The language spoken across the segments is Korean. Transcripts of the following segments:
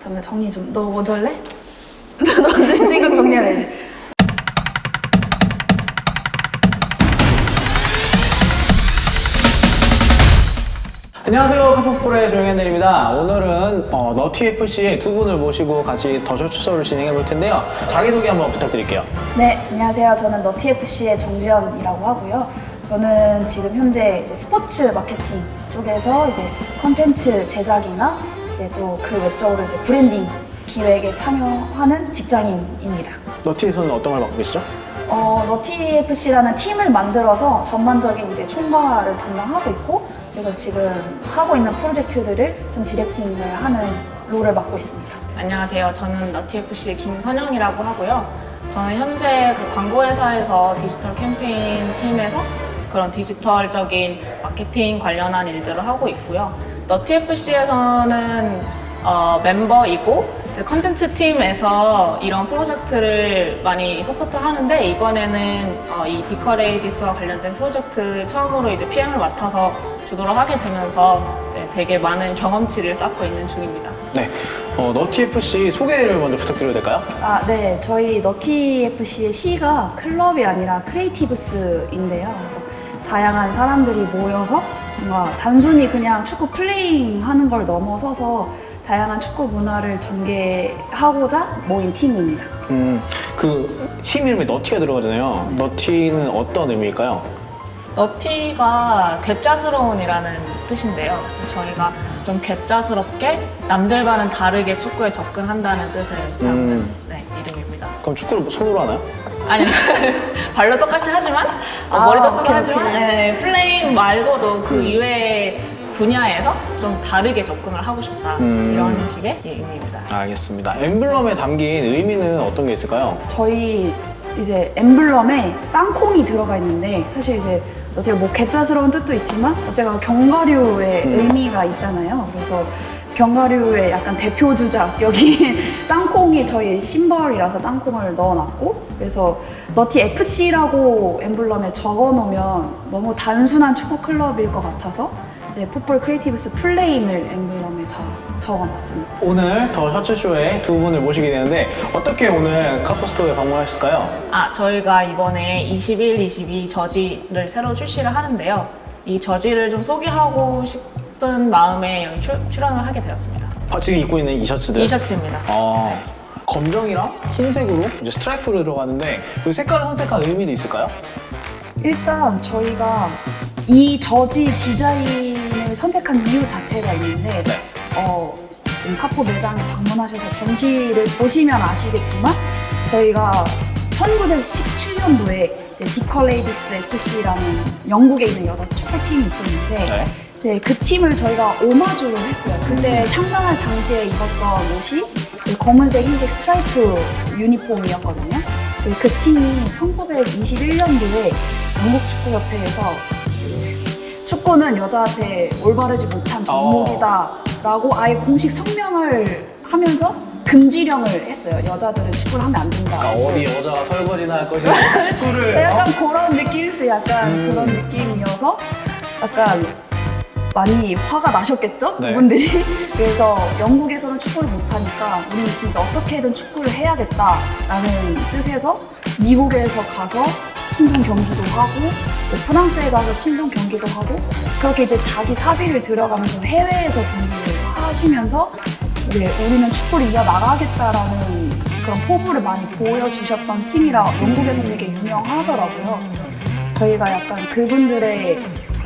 그러면 정리 좀. 너 먼저 할래? 너 생각 정리해야지. 안녕하세요. 카포폴의 조영현들입니다. 오늘은 어, 너티FC의 두 분을 모시고 같이 더쇼 추서를 진행해 볼 텐데요. 자기소개 한번 부탁드릴게요. 네, 안녕하세요. 저는 너티FC의 정지연이라고 하고요. 저는 지금 현재 이제 스포츠 마케팅 쪽에서 이제 컨텐츠 제작이나 이제 또그 외적으로 이제 브랜딩 기획에 참여하는 직장인입니다. 너티에서는 어떤 걸 맡고 계시죠? 어, 너티FC라는 팀을 만들어서 전반적인 이제 총괄을 담당하고 있고 제가 지금 하고 있는 프로젝트들을 좀 디렉팅을 하는 롤을 맡고 있습니다. 안녕하세요. 저는 너티FC의 김선영이라고 하고요. 저는 현재 그 광고회사에서 디지털 캠페인 팀에서 그런 디지털적인 마케팅 관련한 일들을 하고 있고요. 너티FC에서는 어, 멤버이고 그 컨텐츠 팀에서 이런 프로젝트를 많이 서포트 하는데 이번에는 어, 이 디커레이디스와 관련된 프로젝트 처음으로 이제 PM을 맡아서 주도를 하게 되면서 네, 되게 많은 경험치를 쌓고 있는 중입니다. 네. 어, 너티FC 소개를 먼저 부탁드려도 될까요? 아, 네. 저희 너티FC의 C가 클럽이 아니라 크리에이티브스인데요. 그래서 다양한 사람들이 모여서 뭔가 단순히 그냥 축구 플레잉 하는 걸 넘어서서 다양한 축구 문화를 전개하고자 모인 팀입니다. 음, 그팀 이름에 너티가 들어가잖아요. 너티는 어떤 의미일까요? 너티가 괴짜스러운이라는 뜻인데요. 그래서 저희가 좀 괴짜스럽게 남들과는 다르게 축구에 접근한다는 뜻을 담은 음. 네, 이름입니다. 그럼 축구를 뭐 손으로 하나요? 아니요. 발로 똑같이 하지만 어, 아, 머리도 쓰고 오케이, 하지만 오케이. 네, 플레잉 말고도 그 이외의 분야에서 좀 다르게 접근을 하고 싶다. 음. 이런 식의 예, 의미입니다. 알겠습니다. 엠블럼에 담긴 의미는 어떤 게 있을까요? 저희 이제 엠블럼에 땅콩이 들어가 있는데 사실 이제 어떻게 뭐 개짜스러운 뜻도 있지만 어쨌거나 견과류의 음. 의미가 있잖아요. 그래서 견과류의 약간 대표 주자 여기 땅콩이 저희 심벌이라서 땅콩을 넣어놨고 그래서 너티 FC라고 엠블럼에 적어놓으면 너무 단순한 축구 클럽일 것 같아서 이제 풋볼 크리에이티브스 플레임을 엠블럼에 다 적어놨습니다. 오늘 더 셔츠쇼에 두 분을 모시게 되는데 어떻게 오늘 카포스토어에 방문하셨을까요? 아, 저희가 이번에 21, 22 저지를 새로 출시를 하는데요. 이 저지를 좀 소개하고 싶은 마음에 여기 출, 출연을 하게 되었습니다. 아, 지금 입고 있는 이 셔츠들. 이 셔츠입니다. 어, 검정이랑 흰색으로 이제 스트라이프로 들어가는데 그 색깔을 선택한 의미도 있을까요? 일단 저희가 이 저지 디자인을 선택한 이유 자체가 있는데 네. 어, 지금 카포 매장에 방문하셔서 전시를 보시면 아시겠지만 저희가 1917년도에 이제 디컬레이디스 FC라는 영국에 있는 여자 축구팀이 있었는데 네. 이제 그 팀을 저희가 오마주로 했어요. 근데 창단할 당시에 입었던 옷이 그 검은색, 흰색 스트라이프 유니폼이었거든요. 그- 그 팀이 1921년도에 영국 축구협회에서 축구는 여자한테 올바르지 못한 종목이다 라고 아예 공식 성명을 하면서 금지령을 했어요. 여자들은 축구를 하면 안 된다. 그러니까 어디 여자가 설거지나 할 것이 축구를 네, 약간 어? 그런 느낌일수 약간 음. 그런 느낌이어서 약간 많이 화가 나셨겠죠? 네. 그분들이 그래서 영국에서는 축구를 못하니까 우리는 진짜 어떻게든 축구를 해야겠다라는 뜻에서 미국에서 가서 친선 경기도 하고 또 프랑스에 가서 친선 경기도 하고 그렇게 이제 자기 사비를 들여가면서 해외에서 경기를 하시면서 네, 우리는 축구를 이어나가겠다라는 그런 포부를 많이 보여주셨던 팀이라 영국에서 되게 유명하더라고요. 저희가 약간 그분들의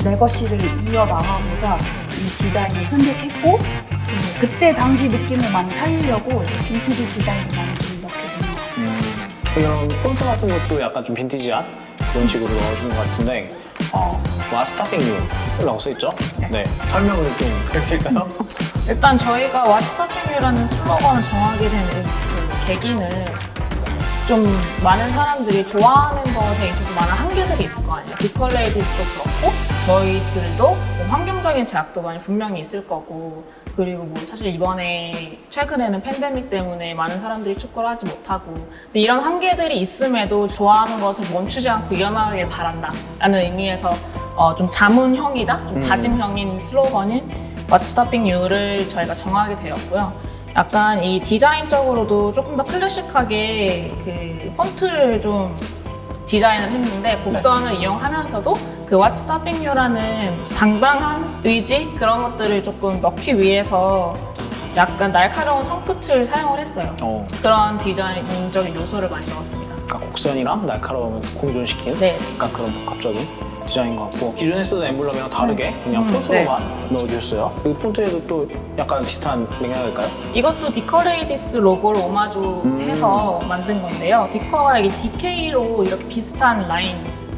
레거시를 이어나가고자 이 디자인을 선택했고 음, 그때 당시 느낌을 많이 살리려고 빈티지 디자인을 많이 좀 넣게 된것 같아요. 음, 이런 폰트 같은 것도 약간 좀 빈티지한 그런 식으로 넣어준 것 같은데 어, 와스타핑 유라고 써있죠? 네. 설명을 좀 부탁드릴까요? 일단 저희가 Stopping You라는 슬로건을 정하게 된 그 계기는 좀 많은 사람들이 좋아하는 것에 있어서 많은 한계들이 있을 거 아니에요. 디컬레이디스도 그렇고 저희들도 뭐 환경적인 제약도 많이 분명히 있을 거고 그리고 뭐 사실 이번에 최근에는 팬데믹 때문에 많은 사람들이 축구를 하지 못하고 이런 한계들이 있음에도 좋아하는 것을 멈추지 않고 이어나가길 바란다라는 의미에서 어, 좀 자문형이자 좀 음. 다짐형인 슬로건인 What's Stopping You를 저희가 정하게 되었고요. 약간 이 디자인적으로도 조금 더 클래식하게 그 폰트를 좀 디자인을 했는데 곡선을 이용하면서도 그 What's Stopping You라는 당당한 의지 그런 것들을 조금 넣기 위해서 약간 날카로운 손끝을 사용을 했어요. 어, 그런 디자인적인 요소를 많이 넣었습니다. 그러니까 곡선이랑 날카로움을 공존시킨 네. 약간 그런 복합적인 디자인인 것 같고 기존에 쓰던 엠블럼이랑 다르게 그냥 음, 폰트로만 넣어주셨어요. 그 폰트에도 또 약간 비슷한 맥락일까요? 이것도 디커레이디스 로고를 오마주해서 만든 건데요. 디커가 이게 DK로 이렇게 비슷한 라인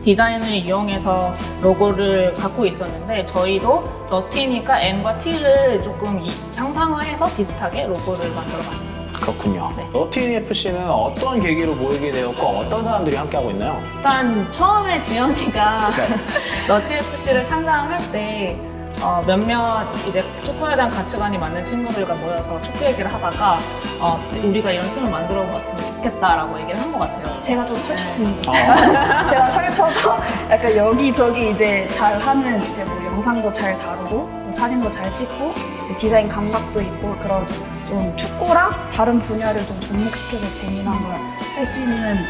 디자인을 이용해서 로고를 갖고 있었는데 저희도 너티니까 N과 T를 조금 이- 형상화해서 비슷하게 로고를 만들어봤습니다. 그렇군요. 네. 너티 FC는 어떤 계기로 모이게 되었고 어떤 사람들이 함께하고 있나요? 일단 처음에 지연이가 네. 너티FC를 창단을 할때 어, 몇몇 이제 축구에 대한 가치관이 맞는 친구들과 모여서 축구 얘기를 하다가 어, 우리가 이런 팀을 만들어 봤으면 좋겠다라고 얘기를 한 것 같아요. 제가 좀 설쳤습니다. 아, 제가 설쳐서 약간 여기저기 이제 잘 하는 이제 뭐 영상도 잘 다루고 뭐 사진도 잘 찍고 디자인 감각도 있고 그런 좀 축구랑 다른 분야를 좀 접목시켜서 재미난 걸 할 수 있는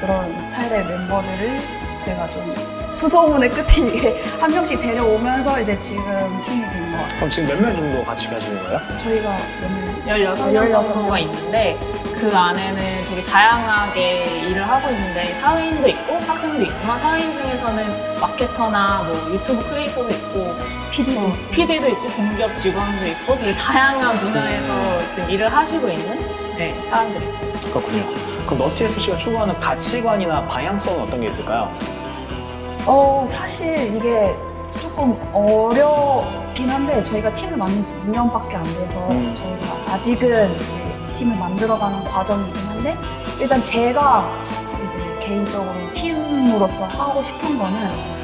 그런 스타일의 멤버들을 제가 좀 수소문의 끝에 이게 한 명씩 데려오면서 이제 지금 팀이 된 것 같아요. 그럼 지금 몇 명 정도 같이 가시는 거예요? 저희가 몇 명? 16명 16 정도가 명. 있는데 그 안에는 되게 다양하게 일을 하고 있는데 사회인도 있고 학생도 있지만 사회인 중에서는 마케터나 뭐 유튜브 크리에이터도 있고 PD도 어, PD도 있고 공기업 직원도 있고 되게 다양한 분야에서 지금 일을 하시고 있는 네, 사람들이 있습니다. 그렇군요. 그럼 너티 FC가 추구하는 가치관이나 방향성은 어떤 게 있을까요? 어, 사실 이게 조금 어렵긴 한데 저희가 팀을 만든 지 2년밖에 안 돼서 음. 저희가 아직은 이제 팀을 만들어가는 과정이긴 한데 일단 제가 이제 개인적으로 팀으로서 하고 싶은 거는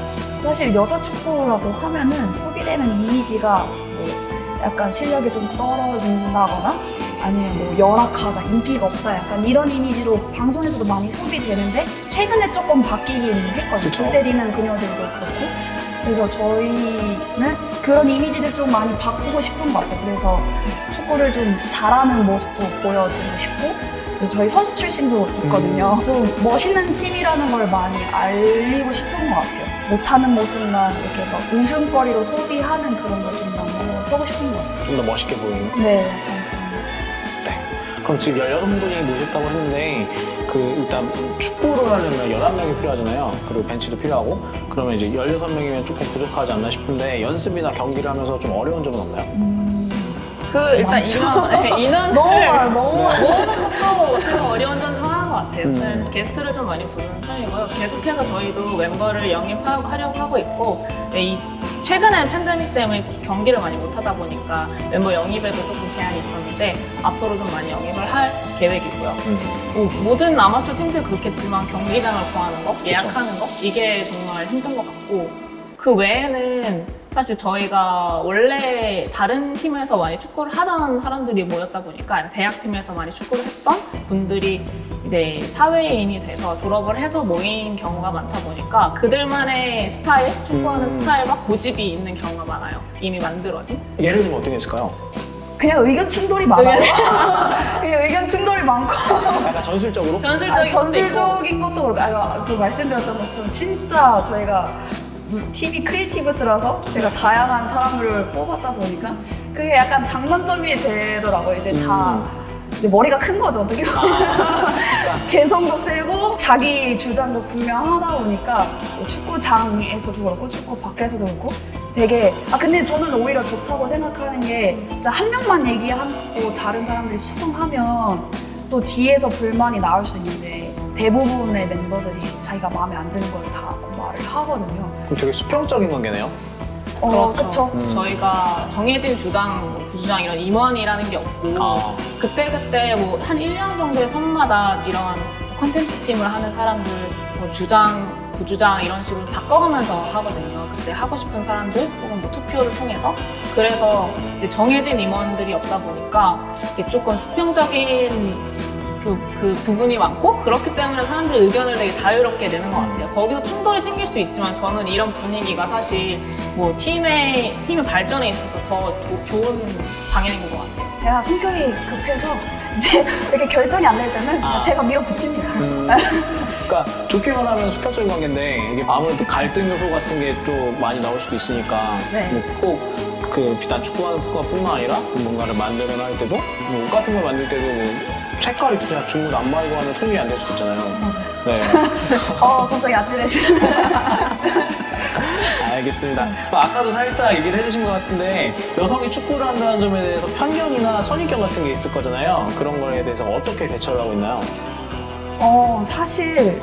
사실 여자 축구라고 하면은 소비되는 이미지가 뭐 약간 실력이 좀 떨어진다거나 아니면 뭐 열악하다, 인기가 없다 약간 이런 이미지로 방송에서도 많이 소비되는데 최근에 조금 바뀌긴 했거든요. 골 때리는 그녀들도 그렇고 그래서 저희는 그런 이미지를 좀 많이 바꾸고 싶은 것 같아요. 그래서 축구를 좀 잘하는 모습도 보여주고 싶고 저희 선수 출신도 있거든요. 좀 멋있는 팀이라는 걸 많이 알리고 싶은 것 같아요. 못하는 모습만 이렇게 막 웃음거리로 소비하는 그런 걸 좀 너무 서고 싶은 것 같아요. 좀 더 멋있게 보이는. 네, 네. 그럼 지금 16분이 모셨다고 했는데 그 일단 축구를 하려면 11명이 필요하잖아요. 그리고 벤치도 필요하고 그러면 이제 16명이면 조금 부족하지 않나 싶은데 연습이나 경기를 하면서 좀 어려운 점은 없나요? 음, 그 일단. 인원, 네, 인원을 너무 많아요, 너무 모으는 것도 좀 어려운 점중 하나인 것 같아요. 음. 저는 게스트를 좀 많이 부르는 편이고요. 계속해서 저희도 멤버를 영입하려고 하고 있고 네, 이 최근엔 팬데믹 때문에 경기를 많이 못 하다 보니까 멤버 영입에도 조금 제한이 있었는데 앞으로 좀 많이 영입을 할 계획이고요. 뭐, 모든 아마추어 팀들 그렇겠지만 경기장을 구하는 거, 예약하는 거 이게 정말 힘든 것 같고 그 외에는 사실 저희가 원래 다른 팀에서 많이 축구를 하던 사람들이 모였다 보니까 대학팀에서 많이 축구를 했던 분들이 이제 사회인이 돼서 졸업을 해서 모인 경우가 많다 보니까 그들만의 스타일, 축구하는 음. 스타일과 고집이 있는 경우가 많아요. 이미 만들어진. 예를 들면 어떤 게 있을까요? 그냥 의견 충돌이 많아요. 그냥 의견 충돌이 많고 약간 전술적으로? 전술적인 있고. 전술적인 것도 그렇고 아까 좀 말씀드렸던 것처럼 진짜 저희가 팀이 크리에이티브스라서 제가 다양한 사람들을 뽑았다 보니까 그게 약간 장단점이 되더라고요. 이제 다 이제 머리가 큰 거죠 어떻게 보면 개성도 세고 자기 주장도 분명하다 보니까 뭐 축구장에서도 그렇고 축구 밖에서도 그렇고 되게 아 근데 저는 오히려 좋다고 생각하는 게 진짜 한 명만 얘기하고 다른 사람들이 수긍하면 또 뒤에서 불만이 나올 수 있는데 대부분의 멤버들이 자기가 마음에 안 드는 걸 다 말을 하거든요. 그럼 되게 수평적인 관계네요. 어, 그렇죠. 그쵸. 음. 저희가 정해진 주장, 뭐 부주장 이런 임원이라는 게 없고 아, 그때그때 뭐 한 1년 정도의 텀마다 이런 컨텐츠 팀을 하는 사람들 뭐 주장, 부주장 이런 식으로 바꿔가면서 하거든요. 그때 하고 싶은 사람들 혹은 뭐 투표를 통해서 그래서 정해진 임원들이 없다 보니까 이게 조금 수평적인 그, 그 부분이 많고 그렇기 때문에 사람들이 의견을 되게 자유롭게 내는 것 같아요. 거기서 충돌이 생길 수 있지만 저는 이런 분위기가 사실 뭐 팀의 팀의 발전에 있어서 더 조- 좋은 방향인 것 같아요. 제가 성격이 급해서 이제 이렇게 결정이 안될 때는 아. 제가 밀어붙입니다. 음, 그러니까 좋게 말하면 수평적인 관계인데 이게 아무래도 갈등 요소 같은 게 좀 많이 나올 수도 있으니까 네. 뭐꼭그 비단 축구하는 것뿐만 아니라 뭔가를 만들어 할 때도 뭐 옷 같은 걸 만들 때도 뭐 색깔이 그냥 중구난방이고 하면 통일이 안 될 수도 있잖아요. 맞아요. 네. 어, 갑자기 아찔해지네. 알겠습니다. 아까도 살짝 얘기를 해주신 것 같은데 여성이 축구를 한다는 점에 대해서 편견이나 선입견 같은 게 있을 거잖아요. 그런 거에 대해서 어떻게 대처를 하고 있나요? 어, 사실,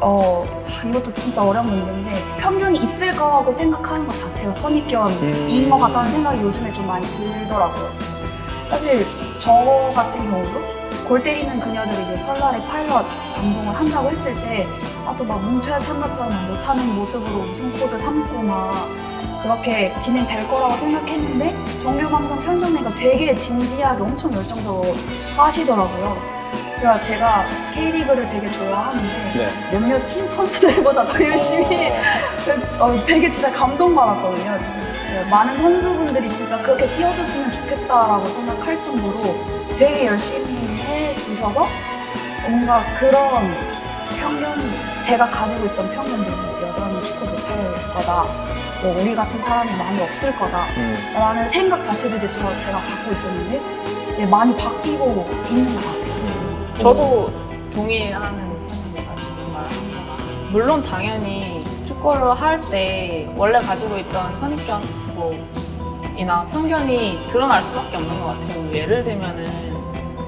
어, 이것도 진짜 어려운 문제인데, 편견이 있을 거라고 생각하는 것 자체가 선입견인 음. 것 같다는 생각이 요즘에 좀 많이 들더라고요. 사실, 저 같은 경우도 골 때리는 그녀들이 이제 설날에 파일럿 방송을 한다고 했을 때, 아, 또 막 뭉쳐야 참가처럼 못하는 모습으로 우승코드 삼고 막, 그렇게 진행될 거라고 생각했는데, 정규방송 편성회가 되게 진지하게 엄청 열정적으로 하시더라고요. 그러니까 제가 K리그를 되게 좋아하는데 네. 몇몇 팀 선수들보다 더 열심히 어, 되게 진짜 감동받았거든요. 지금 네, 많은 선수분들이 진짜 그렇게 뛰어줬으면 좋겠다라고 생각할 정도로 되게 열심히 해 주셔서 뭔가 그런 편견 제가 가지고 있던 편견들 뭐 여전히 축구 못할 거다. 뭐 우리 같은 사람이 많이 없을 거다. 음. 라는 생각 자체도 이제 저, 제가 갖고 있었는데 이제 많이 바뀌고 있는 것 같아요. 지금. 저도 동의하는 편입니다. 지금 거랑. 물론 당연히 축구를 할 때 원래 가지고 있던 선입견 뭐 이나 편견이 드러날 수밖에 없는 것 같아요. 뭐 예를 들면은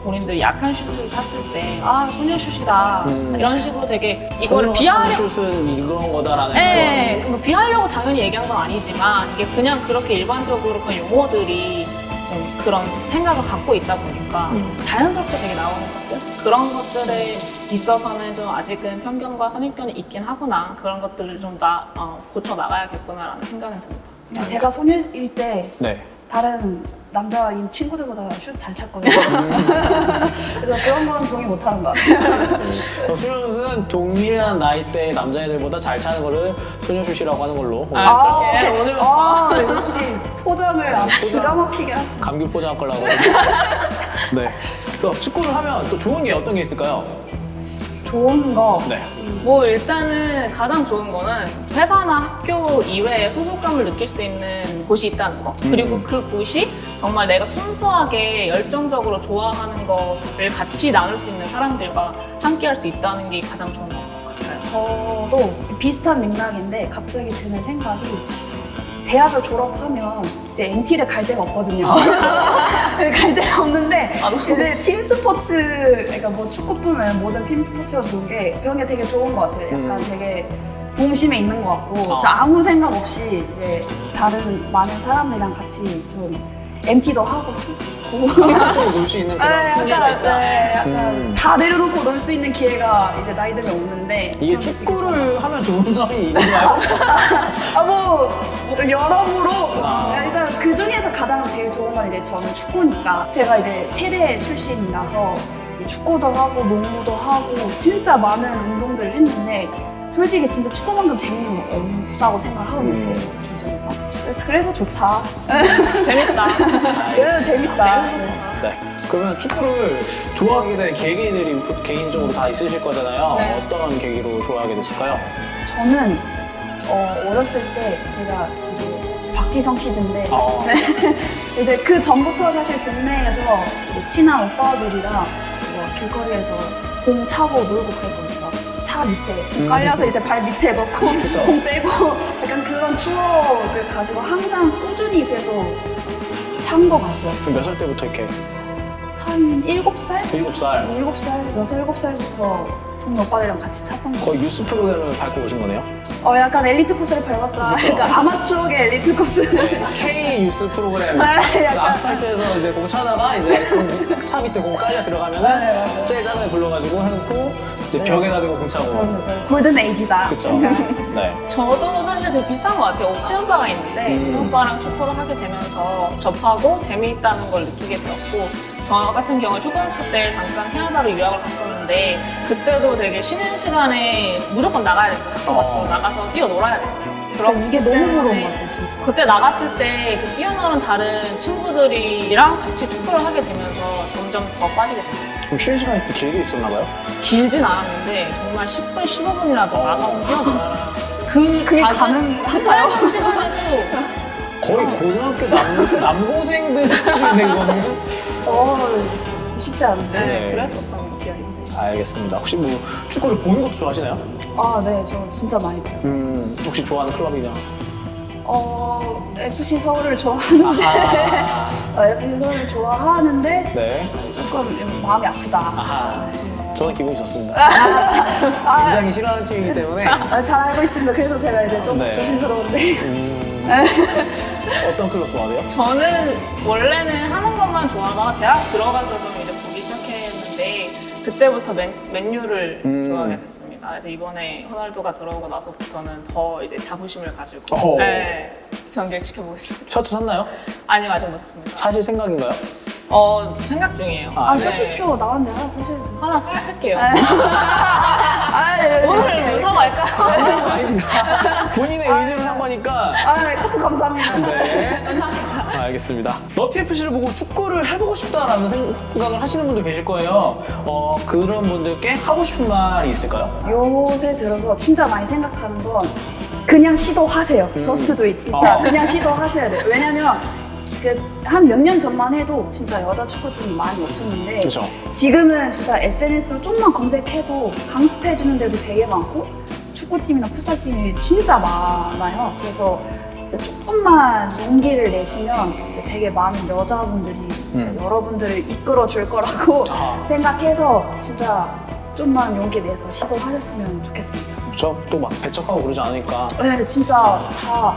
본인들 약한 슛을 찼을 때 아 소녀 슛이다 음. 이런 식으로 되게 이거를 비하려 비하려 슛은 이런 거다라는 네, 뭐 비하려고 당연히 얘기한 건 아니지만 이게 그냥 그렇게 일반적으로 그 용어들이 좀 그런 생각을 갖고 있다 보니까 음. 자연스럽게 되게 나오는 것들 그런 것들에 있어서는 좀 아직은 편견과 선입견이 있긴 하구나 그런 것들을 좀 나, 어, 고쳐 나가야겠구나라는 생각이 듭니다. 제가 소녀일 때 네. 다른 남자인 친구들보다 슛 잘 찼거든요. 그래서 그런 건 동의 못 하는 것 같아요. 그럼 소녀 슛은 동일한 나이대 남자애들보다 잘 차는 거를 소녀 슛이라고 하는 걸로 아, 그렇게 오케이. 오늘 아, 역시 포장을 아주 기가 막히게 하시 감기 포장할 거라고. 네. 또 축구를 하면 또 좋은 게 어떤 게 있을까요? 좋은 거. 네. 뭐 일단은 가장 좋은 거는 회사나 학교 이외에 소속감을 느낄 수 있는 곳이 있다는 거 그리고 음. 그 곳이 정말 내가 순수하게 열정적으로 좋아하는 거를 같이 나눌 수 있는 사람들과 함께 할 수 있다는 게 가장 좋은 것 같아요 저도 비슷한 맥락인데 갑자기 드는 생각이 대학을 졸업하면 이제 MT를 갈 데가 없거든요. 갈 데가 없는데 아, 너무- 이제 팀 스포츠, 그러니까 뭐 축구뿐만 모든 팀 스포츠가 좋은 게 그런 게 되게 좋은 것 같아요. 약간 음. 되게 동심에 있는 것 같고 아. 저 아무 생각 없이 이제 다른 많은 사람들이랑 같이 좀 MT도 하고 술도 먹고 좀놀수 있는 그런 네, 분위기가 약간, 있다. 네, 약간 음. 다 내려놓고 놀 수 있는 기회가 이제 나이 들면 오는데 이게 그런 게 되게 좋아요. 축구를 하면 좋은 점이 이거나요? 아, 뭐, 여러모로. 아. 일단 그 중에서 가장 제일 좋은 건 이제 저는 축구니까. 제가 이제 체대 출신이라서 축구도 하고 농구도 하고 진짜 많은 운동들을 했는데 솔직히 진짜 축구만큼 재밌는 건 없다고 생각하거든요, 제 음. 기준에서. 그래서 좋다. 재밌다 그래서 재밌다. 네. 그러면 축구를 좋아하게 된 계기들이 개인적으로 다 있으실 거잖아요. 네. 어떤 계기로 좋아하게 됐을까요? 저는 어, 어렸을 때 제가 이제 박지성 시즌인데 어. 이제 그 전부터 사실 동네에서 이제 친한 오빠들이랑 뭐 길거리에서 공 차고 놀고 그랬거든요. 차 밑에. 깔려서 이제 발 밑에 넣고 그쵸. 공 빼고 약간 그런 추억을 가지고 항상 꾸준히 그래도 찬것 같아요. 그럼 몇 살 때부터 이렇게? 한 일곱 살 일곱 살. 일곱 살 여섯 일곱 살부터 동네 오빠들이랑 같이 찼던 거. 거의 뉴스 프로그램을 밟고 오신 거네요. 어 약간 엘리트 코스를 밟았다. 그쵸. 약간 아마추어계 엘리트 코스. 네. K 뉴스 프로그램. 네, 약간. 아스팔트에서 이제 공 차다가 이제 공- 차 밑에 공 깔려 네, 들어가면은. 제일 작은 애 불러가지고 해놓고 이제 네. 벽에다 대고 공 차고. 골든 에이지다. 그쵸. 네. 저도 사실 되게 비슷한 것 같아요. 친오빠가 있는데 음. 친오빠랑 축구를 하게 되면서 접하고 재미있다는 걸 느끼게 되었고 저 같은 경우에 초등학교 때 잠깐 캐나다로 유학을 갔었는데 그때도 되게 쉬는 시간에 무조건 나가야 됐어요. 어. 나가서 뛰어놀아야 됐어요. 진짜 이게 너무 부러운 것 같아요, 진짜. 그때 나갔을 때 그 뛰어노는 다른 친구들이랑 같이 축구를 하게 되면서 점점 더 빠지게 됐어요. 그럼 쉬는 시간이 좀 길게 있었나 봐요? 길진 않았는데 정말 10분, 15분이라도 나가서 뛰어놀아라. 그 그게 가능한가요? 짧은 시간에도 거의 고등학교 남, 남고생들 스타일인데 이거는 어, 쉽지 않은데. 네, 네. 그랬었던 기억이 있어요. 알겠습니다 혹시 뭐 축구를 보는 것도 좋아하시나요? 아, 네, 저 진짜 많이 봐요. 음 혹시 좋아하는 클럽이나 어, FC 서울을 좋아하는데, 아하 어, FC 서울을 좋아하는데, 네 조금 마음이 아프다. 아하 저는 기분이 좋습니다 아, 굉장히 싫어하는 팀이기 때문에 아, 잘 알고 있습니다. 그래서 제가 이제 좀 네. 조심스러운데. 음, 어떤 클럽 좋아해요? 저는 원래는 하는 것만 좋아하다가 대학 들어가서 좀 그때부터 맨, 맨유를 음. 좋아하게 됐습니다. 그래서 이번에 호날두가 들어오고 나서부터는 더 이제 자부심을 가지고 어허. 네, 경기를 지켜보겠습니다. 셔츠 샀나요? 아니요 아직 못했습니다. 사실 생각인가요? 어 생각 중이에요. 아, 아, 네. 셔츠쇼 나왔는데 하나 사셔야죠. 하나 살 할게요. 아, 예, 예. 오늘 사고 말까요? 아닙니다 본인의 의지를 한 거니까 아, 네, 커피 감사합니다. 네 감사합니다. 알겠습니다. 너티FC를 보고 축구를 해보고 싶다라는 생각을 하시는 분도 계실 거예요. 어, 그런 분들께 하고 싶은 말이 있을까요? 요새 들어서 진짜 많이 생각하는 건 그냥 시도하세요. 음. 저스트 도이 진짜 어. 그냥 시도하셔야 돼요. 왜냐면 그 한 몇 년 전만 해도 진짜 여자 축구팀이 많이 없었는데 그렇죠. 지금은 진짜 SNS로 좀만 검색해도 강습해주는 데도 되게 많고 축구팀이나 풋살팀이 진짜 많아요. 그래서 이제 조금만 용기를 내시면 이제 되게 많은 여자분들이 이제 음. 여러분들을 이끌어 줄 거라고 아, 생각해서 진짜 좀만 용기 내서 시도하셨으면 좋겠습니다. 그렇죠. 또막 배척하고 그러지 않으니까. 네, 진짜 다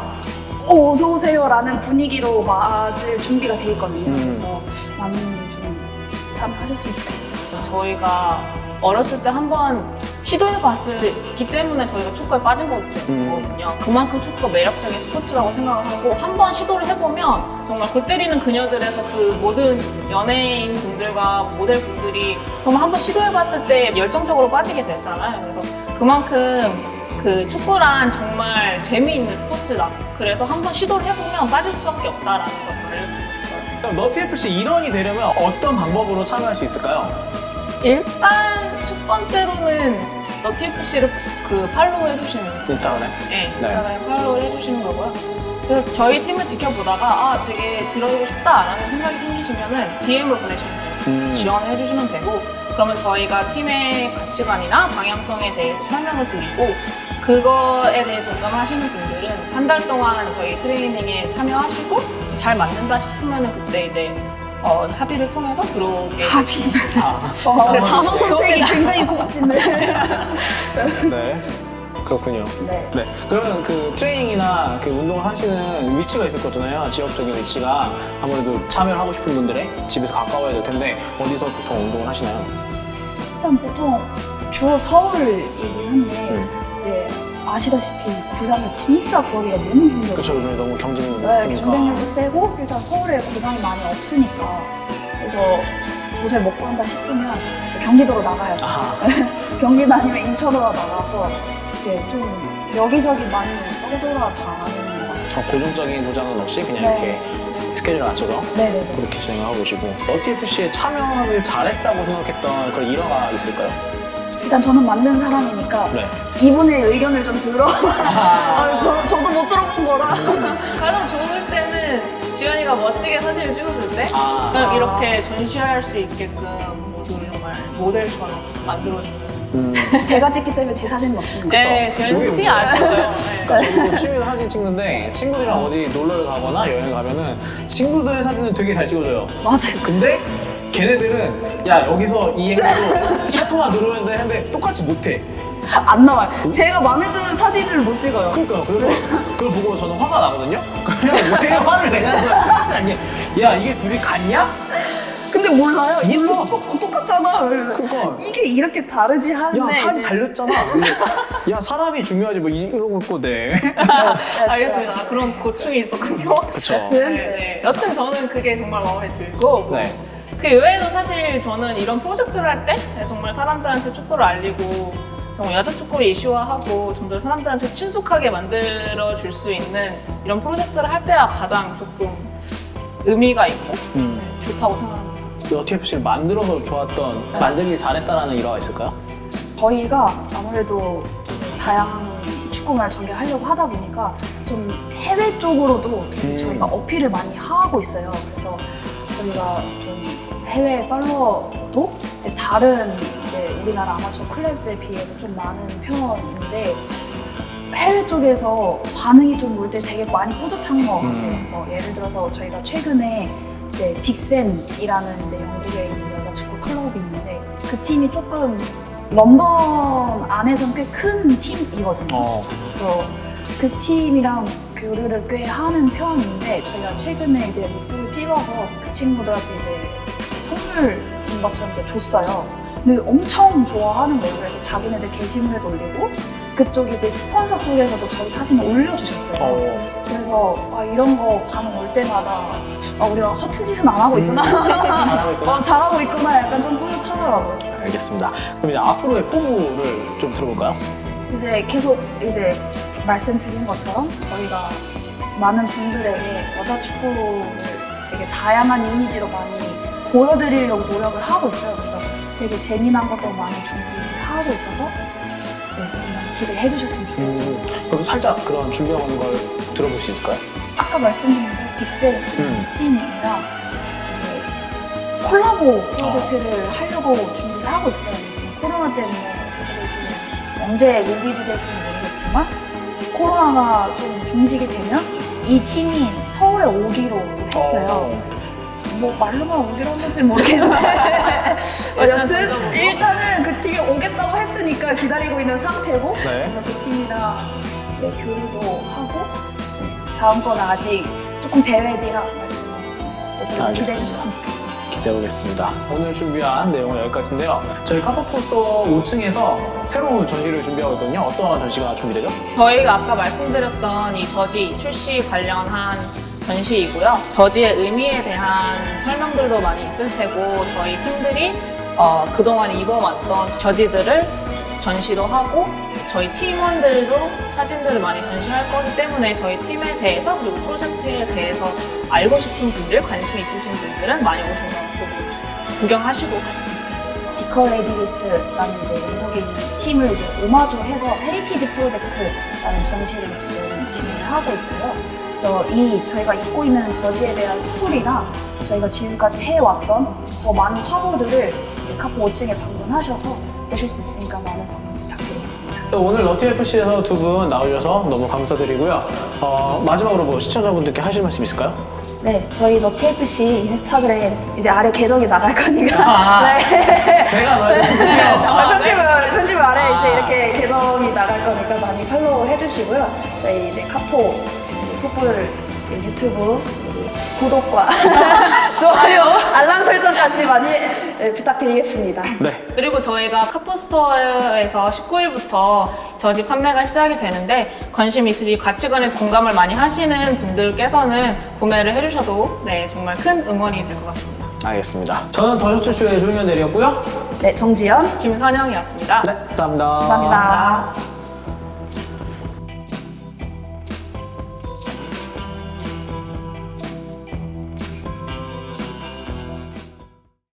어, 어서 오세요라는 분위기로 맞을 준비가 돼 있거든요. 음. 그래서 많은 분들 좀 참하셨으면 좋겠어요. 저희가 어렸을 때 한번 시도해봤기 때문에 저희가 축구에 빠진 거거든요. 그만큼 축구가 매력적인 스포츠라고 생각을 하고 한 번 시도를 해보면 정말 골 때리는 그녀들에서 그 모든 연예인 분들과 모델 분들이 정말 한 번 시도해봤을 때 열정적으로 빠지게 됐잖아요. 그래서 그만큼 그 축구란 정말 재미있는 스포츠다. 그래서 한 번 시도를 해보면 빠질 수밖에 없다라는 것을 알려드리고 싶어요. 그럼 너티FC 일원이 되려면 어떤 방법으로 참여할 수 있을까요? 일단 첫 번째로는 너티FC를 그 팔로우 해주시는 인스타그램. 네, 인스타그램 팔로우를 해주시는 거고요. 그래서 저희 팀을 지켜보다가 아 되게 들어오고 싶다라는 생각이 생기시면은 DM을 보내시면 돼요. 음. 지원을 해주시면 되고 그러면 저희가 팀의 가치관이나 방향성에 대해서 설명을 드리고 그거에 대해 동감하시는 분들은 한 달 동안 저희 트레이닝에 참여하시고 잘 맞는다 싶으면은 그때 이제 어, 합의를 통해서 들어오게 합의. 아, 어, 단어 그거보다- 선택이 굉장히 고급진데. 네. 그렇군요. 네. 네. 그러면 그 트레이닝이나 그 운동을 하시는 위치가 있을 거잖아요. 지역적인 위치가 아무래도 참여를 하고 싶은 분들의 집에서 가까워야 될 텐데 어디서 보통 운동을 하시나요? 일단 보통 주로 서울이긴 한데 음. 이제 아시다시피 구장이 진짜 구하기가 너무 힘들어요. 그렇죠. 요즘에 너무 경쟁이 네, 높으니까. 경쟁력도 세고 일단 서울에 구장이 많이 없으니까 그래서 도저히 못 구한다 싶으면 경기도로 나가야죠. 경기도 아니면 인천으로 나가서 이렇게 좀 여기저기 많이 떠돌아다니는 것 같아요. 어, 고정적인 구장은 없이 그냥 네. 이렇게 스케줄을 맞춰서 네네네. 그렇게 진행을 하고 계시고 너티FC에 참여를 잘했다고 생각했던 그런 일화가 있을까요? 일단 저는 만든 사람이니까 네. 이분의 의견을 좀 들어. 아, 저, 저도 못 들어본 거라. 가장 좋을 때는 지연이가 멋지게 사진을 찍어줄 때 아, 이렇게 전시할 수 있게끔 모두 정말 모델처럼 만들어주는 음. 제가 찍기 때문에 제 사진은 없습니다. 네, 지연이 티 뭐예요? 아쉬워요 네. 그러니까 저도 취미로 사진 찍는데 친구들이랑 어디 놀러를 가거나 여행 가면은 친구들 사진을 되게 잘 찍어줘요. 맞아요. 근데 걔네들은 야 여기서 이 앵글로 샤토만 누르면 돼 했는데 똑같이 못해. 안 나와요. 제가 마음에 드는 사진을 못 찍어요. 그러니까 그래서 그걸 보고 저는 화가 나거든요. 그냥 왜 화를 내냐는 거야. 똑같지 않게. 야 이게 둘이 같냐? 근데 몰라요. 몰라. 똑, 똑같잖아. 그러니까. 이게 이렇게 다르지 하는데. 야 사진 이제- 잘 냈잖아. 야 사람이 중요하지 뭐 이러고 있고 네. 알겠습니다 아, 그런 고충이 있었군요 그쵸. 네, 네. 여튼 저는 그게 정말 마음에 들고 뭐 네. 그 외에도 사실 저는 이런 프로젝트를 할 때 정말 사람들한테 축구를 알리고 정말 여자 축구를 이슈화하고 좀 더 사람들한테 친숙하게 만들어 줄 수 있는 이런 프로젝트를 할 때가 가장 조금 의미가 있고 음. 네, 좋다고 생각합니다. OTFC를 만들어서 좋았던 만들기 잘했다라는 일화가 있을까요? 저희가 아무래도 다양한 축구문화를 전개하려고 하다 보니까 좀 해외 쪽으로도 음. 저희가 어필을 많이 하고 있어요. 그래서 저희가 좀 해외 팔로워도 이제 다른 이제 우리나라 아마추어 클럽에 비해서 좀 많은 편인데 해외 쪽에서 반응이 좀 올 때 되게 많이 뿌듯한 것 같아요. 음. 뭐 예를 들어서 저희가 최근에 이제 빅센이라는 이제 영국에 있는 여자 축구 클럽이 있는데 그 팀이 조금 런던 안에서는 꽤 큰 팀이거든요. 어. 그래서 그 팀이랑 교류를 꽤 하는 편인데 저희가 최근에 이제 로고를 찍어서 그 친구들한테 이제 선물인 것처럼 이제 줬어요. 근데 엄청 좋아하는 거예요. 그래서 자기네들 게시물에도 올리고 그쪽 이제 스폰서 쪽에서도 저희 사진을 올려주셨어요. 어. 그래서 아, 이런 거 반응 올 때마다 아, 우리가 허튼 짓은 안 하고 있구나. 음, 잘하고 있구나. 어, 잘하고 있구나. 약간 좀 뿌듯하더라고요. 알겠습니다. 그럼 이제 앞으로의 포부를 좀 들어볼까요? 이제 계속 이제 말씀드린 것처럼 저희가 많은 분들에게 여자 축구를 되게 다양한 이미지로 많이 보여드리려고 노력을 하고 있어요. 그래서 되게 재미난 것도 많이 준비하고 있어서 네, 정말 기대해 주셨으면 좋겠습니다. 음, 그럼 살짝 그런 준비한 걸 들어볼 수 있을까요? 아까 말씀드린 대로 빅센 음. 팀이랑 이제 콜라보 프로젝트를 하려고 준비를 하고 있어요. 지금 코로나 때문에 어떻게 될지는 언제 리리즈 될지는 모르겠지만 코로나가 좀 종식이 되면 이 팀이 서울에 오기로 또 했어요. 어. 뭐 말로만 오기로 한 건지 모르겠는데 여튼. 일단은 그 팀이 오겠다고 했으니까 기다리고 있는 상태고 네. 그래서 그 팀이랑 네, 교류도 하고 네, 다음 거는 아직 조금 대회비라 말씀을 기대해 알겠습니다. 주셨으면 좋겠습니다. 기대해 보겠습니다. 오늘 준비한 내용은 여기까지인데요. 저희 카파포스터 5층에서 새로운 전시를 준비하고 있거든요. 어떤 전시가 준비되죠? 저희가 아까 말씀드렸던 이 저지 출시 관련한 전시이고요. 저지의 의미에 대한 설명들도 많이 있을 테고 저희 팀들이 어, 그동안 입어왔던 저지들을 전시도 하고 저희 팀원들도 사진들을 많이 전시할 거기 때문에 저희 팀에 대해서 그리고 프로젝트에 대해서 알고 싶은 분들, 관심 있으신 분들은 많이 오셔서 좀 구경하시고 가셨으면 좋겠습니다. 디컬레디리스라는 이제 영국에 있는 팀을 이제 오마주해서 헤리티지 프로젝트라는 전시를 지금 진행을 하고 있고요. 그래서 이 저희가 입고 있는 저지에 대한 스토리랑 저희가 지금까지 해왔던 더 많은 화보들을 이제 카포 5층에 방문하셔서 보실 수 있으니까 많은 방문 부탁드리겠습니다. 또 오늘 러티FC에서 두 분 나오셔서 너무 감사드리고요. 어, 마지막으로 뭐 시청자분들께 하실 말씀 있을까요? 네, 저희 너티FC 인스타그램 이제 아래 계정이 나갈 거니까 아. 네. 제가 말해드릴게요. 정말 편집을 편집 아래 아. 이제 이렇게 계정이 나갈 거니까 많이 팔로우 해주시고요. 저희 이제 카포 풋볼 유튜브 구독과 좋아요, 알람 설정까지 많이 네, 부탁드리겠습니다. 네. 그리고 저희가 카포스토어에서 19일부터 저지 판매가 시작이 되는데 관심 있으시 가치관에 공감을 많이 하시는 분들께서는 구매를 해주셔도 네 정말 큰 응원이 될 것 같습니다. 알겠습니다. 저는 더셔츠쇼의 조용현 대리였고요. 네, 정지연 김선영이었습니다. 네, 감사합니다. 감사합니다.